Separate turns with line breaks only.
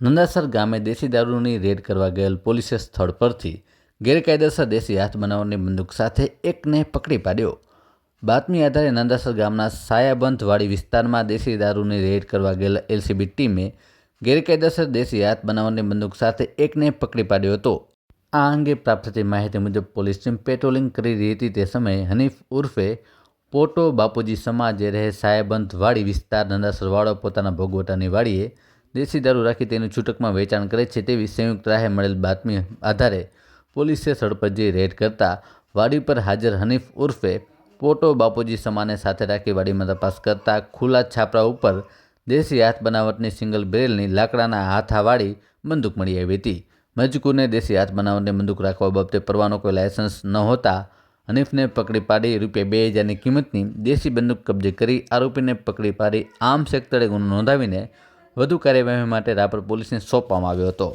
નંદાસર ગામે દેશી દારૂની રેડ કરવા ગયેલ પોલીસે સ્થળ પરથી ગેરકાયદેસર દેશી હાથ બનાવવાની બંદૂક સાથે એકને પકડી પાડ્યો. બાતમી આધારે નંદાસર ગામના સાયાબંધવાળી વિસ્તારમાં દેશી દારૂની રેડ કરવા ગયેલ એલસીબી ટીમે ગેરકાયદેસર દેશી હાથ બનાવવાની બંદૂક સાથે એકને પકડી પાડ્યો હતો. આ અંગે પ્રાપ્ત થતી માહિતી મુજબ પોલીસ ટીમ પેટ્રોલિંગ કરી રહી હતી તે સમયે હનીફ ઉર્ફે પોટો બાપુજી સમાજે રહે સાયાબંધ વાડી વિસ્તાર નંદાસરવાળો પોતાના ભોગવટાની વાડીએ દેશી દારૂ રાખી તેનું છૂટકમાં વેચાણ કરે છે તેવી સંયુક્ત રાહે મળેલ બાતમી આધારે પોલીસે સ્થળ પર જઈ રેડ કરતા વાડી પર હાજર હનીફ ઉર્ફે પોટો બાપુજી સમાને સાથે રાખી વાડીમાં તપાસ કરતા ખુલ્લા છાપરા ઉપર દેશી હાથ બનાવટની સિંગલ બેરેલની લાકડાના હાથાવાળી બંદૂક મળી આવી હતી. મજકૂરને દેશી હાથ બનાવટની બંદૂક રાખવા બાબતે પરવાનો કોઈ લાયસન્સ ન હોતા હનીફને પકડી પાડી રૂપિયા બે હજારની કિંમતની દેશી બંદૂક કબજે કરી આરોપીને પકડી પાડી આમ સેક્ટરે ગુનો નોંધાવીને વધુ કાર્યવાહી માટે રાપર પોલીસને સોંપવામાં આવ્યો હતો.